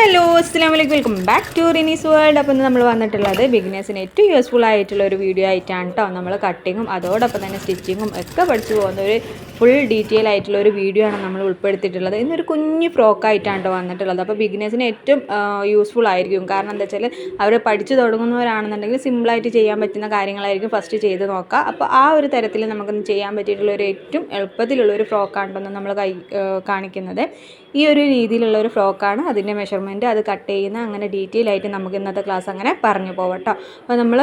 Hello അസ്സാം വലൈക്കും welcome back to Rini's world അപ്പോൾ ഇന്ന് നമ്മൾ വന്നിട്ടുള്ളത് ബിഗിനേഴ്സിന് ഏറ്റവും യൂസ്ഫുൾ ആയിട്ടുള്ള ഒരു വീഡിയോ ആയിട്ടാണ് കേട്ടോ നമ്മൾ കട്ടിങ്ങും അതോടൊപ്പം തന്നെ സ്റ്റിച്ചിങ്ങും ഒക്കെ പഠിച്ചു പോകുന്ന ഒരു ഫുൾ ഡീറ്റെയിൽ ആയിട്ടുള്ള ഒരു വീഡിയോ ആണ് നമ്മൾ ഉൾപ്പെടുത്തിയിട്ടുള്ളത്. ഇന്നൊരു കുഞ്ഞു ഫ്രോക്കായിട്ടാണ് കേട്ടോ വന്നിട്ടുള്ളത്. അപ്പോൾ ബിഗിനേഴ്സിന് ഏറ്റവും യൂസ്ഫുൾ ആയിരിക്കും. കാരണം എന്താ വെച്ചാൽ അവർ പഠിച്ചു തുടങ്ങുന്നവരാണെന്നുണ്ടെങ്കിൽ സിമ്പിളായിട്ട് ചെയ്യാൻ പറ്റുന്ന കാര്യങ്ങളായിരിക്കും ഫസ്റ്റ് ചെയ്ത് നോക്കുക അപ്പോൾ ആ ഒരു തരത്തിൽ നമുക്കൊന്ന് ചെയ്യാൻ പറ്റിയിട്ടുള്ള ഒരു ഏറ്റവും എളുപ്പത്തിലുള്ള ഒരു ഫ്രോക്കാണ് നമ്മൾ കൈ കാണിക്കുന്നത്. ഈ ഒരു രീതിയിലുള്ള ഒരു ഫ്രോക്കാണ് അതിന്റെ മെഷർമെന്റ് അത് കട്ട് ചെയ്യുന്ന അങ്ങനെ ഡീറ്റെയിൽ ആയിട്ട് നമുക്ക് ഇന്നത്തെ ക്ലാസ് അങ്ങനെ പറഞ്ഞു പോവട്ടോ. അപ്പോൾ നമ്മൾ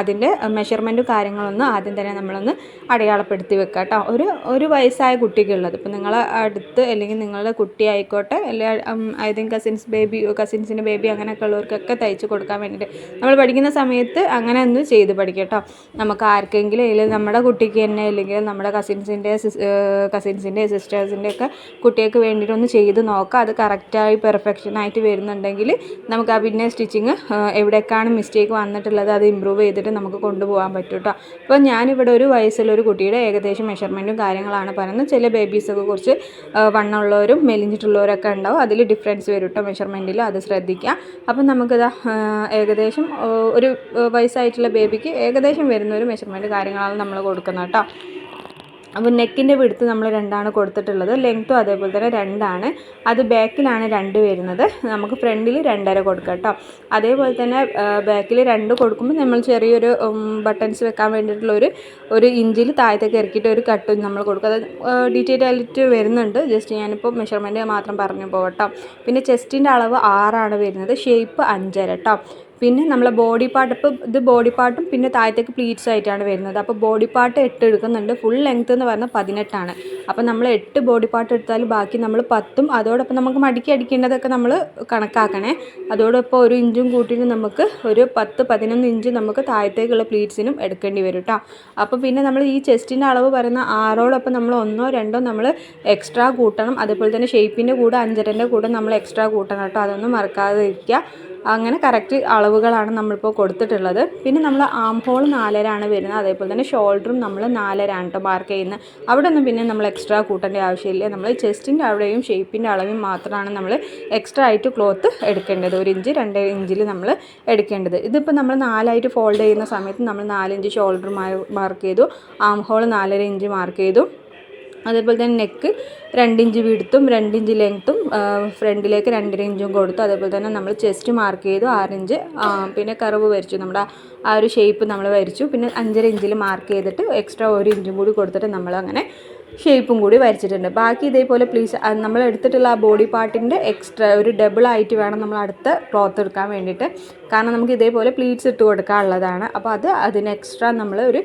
അതിന്റെ മെഷർമെന്റും കാര്യങ്ങളൊന്നും ആദ്യം തന്നെ നമ്മളൊന്ന് അടയാളപ്പെടുത്തി വെക്കുക കേട്ടോ ഒരു ഒരു വയസ്സായ കുട്ടിക്കുള്ളത്. ഇപ്പോൾ നിങ്ങളെ അടുത്ത് അല്ലെങ്കിൽ നിങ്ങളുടെ കുട്ടി ആയിക്കോട്ടെ അല്ലെങ്കിൽ ഏതെങ്കിലും കസിൻസ് ബേബി കസിൻസിന്റെ ബേബി അങ്ങനെയൊക്കെ ഉള്ളവർക്കൊക്കെ തയ്ച്ച് കൊടുക്കാൻ വേണ്ടിയിട്ട് നമ്മൾ പഠിക്കുന്ന സമയത്ത് അങ്ങനെ ഒന്ന് ചെയ്ത് പഠിക്കട്ടോ. നമുക്ക് ആർക്കെങ്കിലും അല്ലെങ്കിൽ നമ്മുടെ കുട്ടിക്ക് തന്നെ അല്ലെങ്കിൽ നമ്മുടെ കസിൻസിന്റെ കസിൻസിന്റെ സിസ്റ്റേഴ്സിന്റെ ഒക്കെ കുട്ടികൾക്ക് വേണ്ടിയിട്ടൊന്ന് ചെയ്ത് നോക്കുക അത് കറക്റ്റായി പെർഫെക്ഷനായിട്ട് വരുന്നുണ്ടെങ്കിൽ നമുക്ക് ആ പിന്നെ സ്റ്റിച്ചിങ് എവിടേക്കാണ് മിസ്റ്റേക്ക് വന്നിട്ടുള്ളത് അത് ഇമ്പ്രൂവ് ചെയ്തിട്ട് നമുക്ക് കൊണ്ടുപോകാൻ പറ്റും കേട്ടോ. അപ്പോൾ ഞാനിവിടെ ഒരു വയസ്സുള്ള ഒരു കുട്ടിയുടെ ഏകദേശം മെഷർമെന്റും കാര്യങ്ങളാണ് പറയുന്നത്. ചില ബേബീസൊക്കെ കുറച്ച് വണ്ണമുള്ളവരും മെലിഞ്ഞിട്ടുള്ളവരൊക്കെ ഉണ്ടാവും. അതിൽ ഡിഫറൻസ് വരും കേട്ടോ മെഷർമെന്റിൽ അത് ശ്രദ്ധിക്കുക. അപ്പം നമുക്കിത് ഏകദേശം ഒരു വയസ്സായിട്ടുള്ള ബേബിക്ക് ഏകദേശം വരുന്ന ഒരു മെഷർമെന്റ് കാര്യങ്ങളാണ് നമ്മൾ കൊടുക്കുന്നത് കേട്ടോ. അപ്പോൾ നെക്കിന്റെ വിടുത്ത് നമ്മൾ രണ്ടാണ് കൊടുത്തിട്ടുള്ളത്. ലെങ്ത്തും അതേപോലെ തന്നെ രണ്ടാണ്. അത് ബാക്കിലാണ് രണ്ട് വരുന്നത്. നമുക്ക് ഫ്രണ്ടിൽ രണ്ടര കൊടുക്കാം കേട്ടോ. അതേപോലെ തന്നെ ബാക്കിൽ രണ്ട് കൊടുക്കുമ്പോൾ നമ്മൾ ചെറിയൊരു ബട്ടൺസ് വെക്കാൻ വേണ്ടിയിട്ടുള്ള ഒരു ഒരു ഇഞ്ചിൽ താഴത്തേക്ക് ഇറക്കിയിട്ട് ഒരു കട്ടും നമ്മൾ കൊടുക്കും. അത് ഡീറ്റെയിൽ ആയിട്ട് വരുന്നുണ്ട്. ജസ്റ്റ് ഞാനിപ്പോൾ മെഷർമെന്റ് മാത്രം പറഞ്ഞു പോകട്ടോ. പിന്നെ ചെസ്റ്റിന്റെ അളവ് ആറാണ് വരുന്നത്. ഷേപ്പ് അഞ്ചര കേട്ടോ പിന്നെ നമ്മളെ ബോഡി പാർട്ട് ഇപ്പോൾ ഇത് ബോഡി പാർട്ടും പിന്നെ താഴത്തേക്ക് പ്ലീറ്റ്സ് ആയിട്ടാണ് വരുന്നത്. അപ്പോൾ ബോഡി പാർട്ട് എട്ട് എടുക്കുന്നുണ്ട്. ഫുൾ ലെങ്ത് എന്ന് പറഞ്ഞാൽ പതിനെട്ടാണ്. അപ്പോൾ നമ്മൾ എട്ട് ബോഡി പാർട്ട് എടുത്താൽ ബാക്കി നമ്മൾ പത്തും അതോടൊപ്പം നമുക്ക് മടക്കി അടിക്കേണ്ടതൊക്കെ നമ്മൾ കണക്കാക്കണേ. അതോടൊപ്പം ഒരു ഇഞ്ചും കൂട്ടിയിട്ട് നമുക്ക് ഒരു പത്ത് പതിനൊന്ന് ഇഞ്ച് നമുക്ക് താഴത്തേക്കുള്ള പ്ലീറ്റ്സിനും എടുക്കേണ്ടി വരും കേട്ടോ അപ്പോൾ പിന്നെ നമ്മൾ ഈ ചെസ്റ്റിന്റെ അളവ് പറയുന്ന ആറോടൊപ്പം നമ്മൾ ഒന്നോ രണ്ടോ നമ്മൾ എക്സ്ട്രാ കൂട്ടണം. അതേപോലെ തന്നെ ഷേപ്പിന്റെ കൂടെ അഞ്ചരന്റെ കൂടെ നമ്മൾ എക്സ്ട്രാ കൂട്ടണം കേട്ടോ അതൊന്നും മറക്കാതെ ഇരിക്കുക അങ്ങനെ കറക്റ്റ് അളവുകളാണ് നമ്മളിപ്പോൾ കൊടുത്തിട്ടുള്ളത്. പിന്നെ നമ്മൾ ആം ഹോൾ നാലരാണ് വരുന്നത്. അതേപോലെ തന്നെ ഷോൾഡറും നമ്മൾ നാലരാണ് കേട്ടോ മാർക്ക് ചെയ്യുന്നത്. അവിടെ ഒന്നും പിന്നെ നമ്മൾ എക്സ്ട്രാ കൂട്ടേണ്ട ആവശ്യമില്ല. നമ്മൾ ചെസ്റ്റിന്റെ അവിടെയും ഷേപ്പിന്റെ അളവും മാത്രമാണ് നമ്മൾ എക്സ്ട്രാ ആയിട്ട് ക്ലോത്ത് എടുക്കേണ്ടത്. ഒരു ഇഞ്ച് രണ്ട് ഇഞ്ചിൽ നമ്മൾ എടുക്കേണ്ടത്. ഇതിപ്പോൾ നമ്മൾ നാലായിട്ട് ഫോൾഡ് ചെയ്യുന്ന സമയത്ത് നമ്മൾ നാലിഞ്ച് ഷോൾഡർ മാർക്ക് ചെയ്തു. ആം ഹോൾ നാലര ഇഞ്ച് മാർക്ക് ചെയ്തു. അതേപോലെ തന്നെ നെക്ക് രണ്ടിഞ്ച് വീടുത്തും രണ്ടിഞ്ച് ലെങ്ത്തും ഫ്രണ്ടിലേക്ക് രണ്ടര ഇഞ്ചും കൊടുത്തു. അതേപോലെ തന്നെ നമ്മൾ ചെസ്റ്റ് മാർക്ക് ചെയ്തു ആറിഞ്ച് പിന്നെ കറവ് വരച്ചു. നമ്മുടെ ആ ഒരു ഷേപ്പ് നമ്മൾ വരച്ചു. പിന്നെ അഞ്ചര ഇഞ്ചിൽ മാർക്ക് ചെയ്തിട്ട് എക്സ്ട്രാ ഒരു ഇഞ്ചും കൂടി കൊടുത്തിട്ട് നമ്മൾ അങ്ങനെ ഷേപ്പും കൂടി വരച്ചിട്ടുണ്ട്. ബാക്കി ഇതേപോലെ പ്ലീസ് നമ്മൾ എടുത്തിട്ടുള്ള ആ ബോഡി പാർട്ടിന്റെ എക്സ്ട്രാ ഒരു ഡബിൾ ആയിട്ട് വേണം നമ്മൾ അടുത്ത ക്ലോത്ത് എടുക്കാൻ വേണ്ടിയിട്ട്. കാരണം നമുക്ക് ഇതേപോലെ പ്ലീറ്റ്സ് ഇട്ട് കൊടുക്കാനുള്ളതാണ്. അപ്പോൾ അത് അതിന് എക്സ്ട്രാ നമ്മൾ ഒരു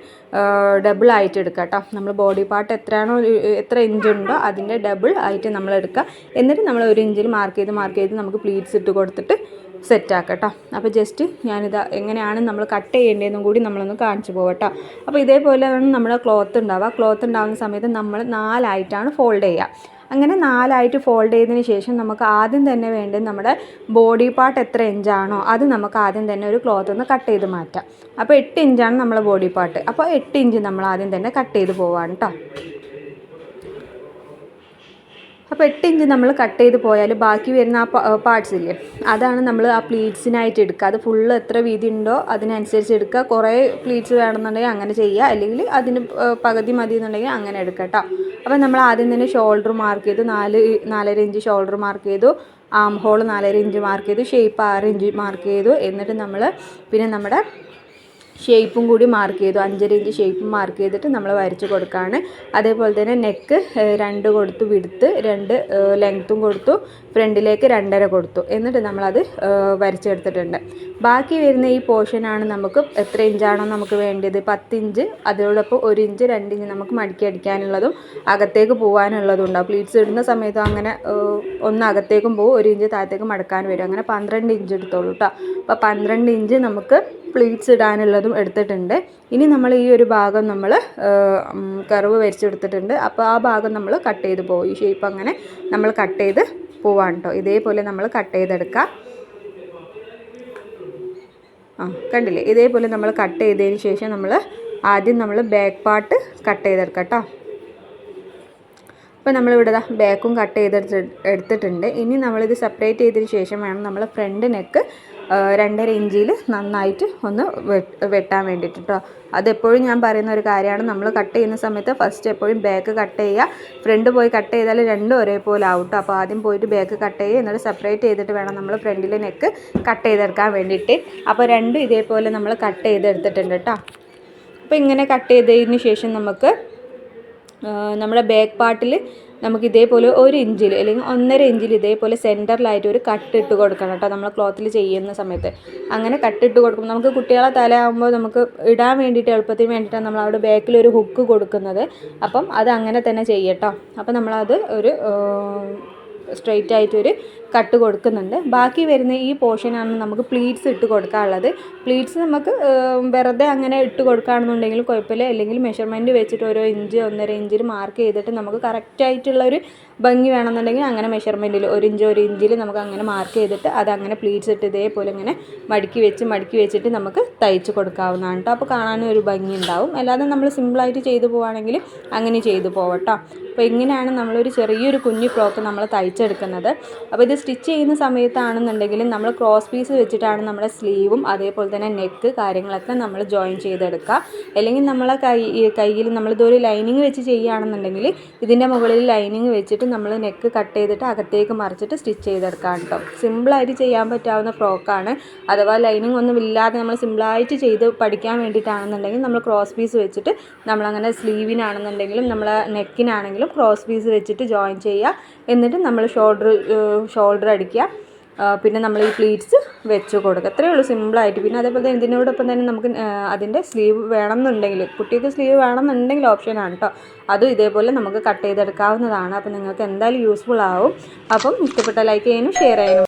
ഡബിൾ ആയിട്ട് എടുക്കുക കേട്ടോ. നമ്മൾ ബോഡി പാർട്ട് എത്രയാണോ എത്ര ഇഞ്ച് ഉണ്ടോ അതിന്റെ ഡബിൾ ആയിട്ട് നമ്മൾ എടുക്കുക എന്നിട്ട് നമ്മൾ ഒരു ഇഞ്ചിൽ മാർക്ക് ചെയ്ത് മാർക്ക് ചെയ്ത് നമുക്ക് പ്ലീറ്റ്സ് ഇട്ട് കൊടുത്തിട്ട് സെറ്റ് ആക്കാം കേട്ടോ അപ്പോൾ ജസ്റ്റ് ഞാനിത് എങ്ങനെയാണ് നമ്മൾ കട്ട് ചെയ്യേണ്ടതെന്നും കൂടി നമ്മളൊന്ന് കാണിച്ചു പോകട്ടോ അപ്പോൾ ഇതേപോലെയാണ് നമ്മുടെ ക്ലോത്ത് ഉണ്ടാവുക. ക്ലോത്ത് ഉണ്ടാകുന്ന സമയത്ത് നമ്മൾ നാലായിട്ടാണ് ഫോൾഡ് ചെയ്യുക. അങ്ങനെ നാലായിട്ട് ഫോൾഡ് ചെയ്തതിന് ശേഷം നമുക്ക് ആദ്യം തന്നെ വേണ്ടത് നമ്മുടെ ബോഡി പാർട്ട് എത്ര ഇഞ്ചാണോ അത് നമുക്ക് ആദ്യം തന്നെ ഒരു ക്ലോത്ത് ഒന്ന് കട്ട് ചെയ്ത് മാറ്റാം. അപ്പോൾ എട്ട് ഇഞ്ചാണ് നമ്മളെ ബോഡി പാർട്ട്. അപ്പോൾ എട്ട് ഇഞ്ച് നമ്മൾ ആദ്യം തന്നെ കട്ട് ചെയ്ത് പോവാണ് കേട്ടോ അപ്പോൾ എട്ട് ഇഞ്ച് നമ്മൾ കട്ട് ചെയ്ത് പോയാൽ ബാക്കി വരുന്ന ആ പാർട്സ് ഇല്ലേ അതാണ് നമ്മൾ ആ പ്ലീറ്റ്സിനായിട്ട് എടുക്കുക അത് ഫുള്ള് എത്ര വീതി ഉണ്ടോ അതിനനുസരിച്ച് എടുക്കുക കുറേ പ്ലീറ്റ്സ് വേണമെന്നുണ്ടെങ്കിൽ അങ്ങനെ ചെയ്യുക അല്ലെങ്കിൽ അതിന് പകുതി മതി എന്നുണ്ടെങ്കിൽ അങ്ങനെ എടുക്കുക കേട്ടോ അപ്പോൾ നമ്മൾ ആദ്യം തന്നെ ഷോൾഡർ മാർക്ക് ചെയ്തു. നാല് നാലര ഇഞ്ച് ഷോൾഡർ മാർക്ക് ചെയ്തു. ആം ഹോൾ നാലര ഇഞ്ച് മാർക്ക് ചെയ്തു. ഷേപ്പ് ആറ് ഇഞ്ച് മാർക്ക് ചെയ്തു. എന്നിട്ട് നമ്മൾ പിന്നെ നമ്മുടെ ഷേപ്പും കൂടി മാർക്ക് ചെയ്തു. അഞ്ചര ഇഞ്ച് ഷേപ്പും മാർക്ക് ചെയ്തിട്ട് നമ്മൾ വരച്ച് കൊടുക്കുകയാണ് അതേപോലെ തന്നെ നെക്ക് രണ്ട് കൊടുത്തു വിടുത്ത് രണ്ട് ലെങ്ത്തും കൊടുത്തു. ഫ്രണ്ടിലേക്ക് രണ്ടര കൊടുത്തു. എന്നിട്ട് നമ്മളത് വരച്ചെടുത്തിട്ടുണ്ട്. ബാക്കി വരുന്ന ഈ പോർഷനാണ് നമുക്ക് എത്ര ഇഞ്ചാണോ നമുക്ക് വേണ്ടത് പത്തിഞ്ച് അതോടൊപ്പം ഒരു ഇഞ്ച് രണ്ട് ഇഞ്ച് നമുക്ക് മടക്കി അടിക്കാനുള്ളതും അകത്തേക്ക് പോകാനുള്ളതും ഉണ്ടാവും. പ്ലീറ്റ്സ് ഇടുന്ന സമയത്ത് അങ്ങനെ ഒന്ന് അകത്തേക്കും പോകും ഒരു ഇഞ്ച് താഴത്തേക്ക് മടക്കാൻ വരും. അങ്ങനെ പന്ത്രണ്ട് ഇഞ്ച് എടുത്തോളൂ കേട്ടോ അപ്പോൾ പന്ത്രണ്ട് ഇഞ്ച് നമുക്ക് പ്ലീറ്റ്സ് ഇടാനുള്ളതും എടുത്തിട്ടുണ്ട്. ഇനി നമ്മൾ ഈ ഒരു ഭാഗം നമ്മൾ കർവ് വരച്ചെടുത്തിട്ടുണ്ട്. അപ്പോൾ ആ ഭാഗം നമ്മൾ കട്ട് ചെയ്ത് പോകും ഈ ഷേപ്പ് അങ്ങനെ നമ്മൾ കട്ട് ചെയ്ത് പോവാണ് കേട്ടോ ഇതേപോലെ നമ്മൾ കട്ട് ചെയ്തെടുക്കാം. ആ കണ്ടില്ലേ? ഇതേപോലെ നമ്മൾ കട്ട് ചെയ്തതിന് ശേഷം നമ്മൾ ആദ്യം നമ്മൾ ബാക്ക് പാർട്ട് കട്ട് ചെയ്തെടുക്കാം കേട്ടോ അപ്പോൾ നമ്മളിവിടെ ബാക്കും കട്ട് ചെയ്തെടുത്ത് എടുത്തിട്ടുണ്ട്. ഇനി നമ്മളിത് സെപ്പറേറ്റ് ചെയ്തതിന് ശേഷം വേണം നമ്മൾ ഫ്രണ്ട് നെക്ക് രണ്ടര ഇഞ്ചിൽ നന്നായിട്ട് ഒന്ന് വെട്ടാൻ വേണ്ടിയിട്ട് കേട്ടോ അതെപ്പോഴും ഞാൻ പറയുന്ന ഒരു കാര്യമാണ്. നമ്മൾ കട്ട് ചെയ്യുന്ന സമയത്ത് ഫസ്റ്റ് എപ്പോഴും ബാക്ക് കട്ട് ചെയ്യുക. ഫ്രണ്ട് പോയി കട്ട് ചെയ്താൽ രണ്ടും ഒരേപോലെ ആവും കേട്ടോ അപ്പോൾ ആദ്യം പോയിട്ട് ബാക്ക് കട്ട് ചെയ്യുക. എന്നിട്ട് സെപ്പറേറ്റ് ചെയ്തിട്ട് വേണം നമ്മൾ ഫ്രണ്ടിലെ നെക്ക് കട്ട് ചെയ്തെടുക്കാൻ വേണ്ടിയിട്ട്. അപ്പോൾ രണ്ടും ഇതേപോലെ നമ്മൾ കട്ട് ചെയ്തെടുത്തിട്ടുണ്ട് കേട്ടോ അപ്പോൾ ഇങ്ങനെ കട്ട് ചെയ്തതിന് ശേഷം നമുക്ക് നമ്മുടെ ബാക്ക് പാർട്ടിൽ നമുക്ക് ഇതേപോലെ ഒരു ഇഞ്ചിൽ അല്ലെങ്കിൽ ഒന്നര ഇഞ്ചിൽ ഇതേപോലെ സെന്ററിലായിട്ട് ഒരു കട്ട് ഇട്ട് കൊടുക്കണം കേട്ടോ. നമ്മൾ ക്ലോത്തിൽ ചെയ്യുന്ന സമയത്ത്. അങ്ങനെ കട്ട് ഇട്ട് കൊടുക്കും നമുക്ക് കുട്ടികളെ തലയാകുമ്പോൾ നമുക്ക് ഇടാൻ വേണ്ടിയിട്ട് എളുപ്പത്തിന് വേണ്ടിയിട്ടാണ് നമ്മൾ അവിടെ ബാക്കിൽ ഒരു ഹുക്ക് കൊടുക്കുന്നത്. അപ്പം അത് അങ്ങനെ തന്നെ ചെയ്യട്ടോ. അപ്പം നമ്മളത് ഒരു സ്ട്രെയിറ്റ് ആയിട്ടൊരു കട്ട് കൊടുക്കുന്നുണ്ട്. ബാക്കി വരുന്ന ഈ പോർഷനാണ് നമുക്ക് പ്ലീറ്റ്സ് ഇട്ട് കൊടുക്കാനുള്ളത്. പ്ലീറ്റ്സ് നമുക്ക് വെറുതെ അങ്ങനെ ഇട്ട് കൊടുക്കുകയാണെന്നുണ്ടെങ്കിൽ കുഴപ്പമില്ല. അല്ലെങ്കിൽ മെഷർമെന്റ് വെച്ചിട്ട് ഓരോ ഇഞ്ച് ഒന്നര ഇഞ്ചിൽ മാർക്ക് ചെയ്തിട്ട് നമുക്ക് കറക്റ്റായിട്ടുള്ള ഒരു ഭംഗി വേണമെന്നുണ്ടെങ്കിൽ അങ്ങനെ മെഷർമെന്റിൽ ഒരു ഇഞ്ച് ഒരു ഇഞ്ചിൽ നമുക്ക് അങ്ങനെ മാർക്ക് ചെയ്തിട്ട് അത് അങ്ങനെ പ്ലീറ്റ്സ് ഇട്ട് ഇതേപോലെ ഇങ്ങനെ മടക്കി വെച്ച് മടക്കി വെച്ചിട്ട് നമുക്ക് തയ്ച്ച് കൊടുക്കാവുന്നതാണ് കേട്ടോ അപ്പോൾ കാണാനും ഒരു ഭംഗി ഉണ്ടാവും. അല്ലാതെ നമ്മൾ സിമ്പിളായിട്ട് ചെയ്തു പോവുകയാണെങ്കിൽ അങ്ങനെ ചെയ്തു പോവട്ടോ അപ്പോൾ ഇങ്ങനെയാണ് നമ്മളൊരു ചെറിയൊരു കുഞ്ഞു ഫ്രോക്ക് നമ്മൾ തയ്ച്ചെടുക്കുന്നത്. അപ്പോൾ ഇത് സ്റ്റിച്ച് ചെയ്യുന്ന സമയത്താണെന്നുണ്ടെങ്കിൽ നമ്മൾ ക്രോസ് പീസ് വെച്ചിട്ടാണ് നമ്മുടെ സ്ലീവും അതേപോലെ തന്നെ നെക്ക് കാര്യങ്ങളൊക്കെ നമ്മൾ ജോയിൻ ചെയ്തെടുക്കുക. അല്ലെങ്കിൽ നമ്മളെ കൈ കയ്യിൽ നമ്മളിതൊരു ലൈനിങ് വെച്ച് ചെയ്യുകയാണെന്നുണ്ടെങ്കിൽ ഇതിന്റെ മുകളിൽ ലൈനിങ് വെച്ചിട്ട് നമ്മൾ നെക്ക് കട്ട് ചെയ്തിട്ട് അകത്തേക്ക് മറിച്ചിട്ട് സ്റ്റിച്ച് ചെയ്തെടുക്കാം കേട്ടോ. സിമ്പിളായിട്ട് ചെയ്യാൻ പറ്റാവുന്ന ഫ്രോക്കാണ് അഥവാ ലൈനിങ് ഒന്നും ഇല്ലാതെ നമ്മൾ സിമ്പിളായിട്ട് ചെയ്ത് പഠിക്കാൻ വേണ്ടിയിട്ടാണെന്നുണ്ടെങ്കിൽ നമ്മൾ ക്രോസ് പീസ് വെച്ചിട്ട് നമ്മളങ്ങനെ സ്ലീവിനാണെന്നുണ്ടെങ്കിലും നമ്മളെ നെക്കിനാണെങ്കിലും ക്രോസ് പീസ് വെച്ചിട്ട് ജോയിൻ ചെയ്യുക. എന്നിട്ട് നമ്മൾ ഷോൾഡർ ഷോൾഡർ അടിക്കുക. പിന്നെ നമ്മൾ ഈ പ്ലീറ്റ്സ് വെച്ച് കൊടുക്കുക. അത്രയേ ഉള്ളൂ സിമ്പിളായിട്ട് പിന്നെ അതേപോലെ ഇതിനോടൊപ്പം തന്നെ നമുക്ക് അതിന്റെ സ്ലീവ് വേണം എന്നുണ്ടെങ്കിൽ കുട്ടിക്ക് സ്ലീവ് വേണം എന്നുണ്ടെങ്കിൽ ഓപ്ഷനാണ് കേട്ടോ അതും ഇതേപോലെ നമുക്ക് കട്ട് ചെയ്തെടുക്കാവുന്നതാണ്. അപ്പോൾ നിങ്ങൾക്ക് എന്തായാലും യൂസ്ഫുൾ ആവും. അപ്പം ഇഷ്ടപ്പെട്ട ലൈക്ക് ചെയ്യാനും ഷെയർ ചെയ്യാനും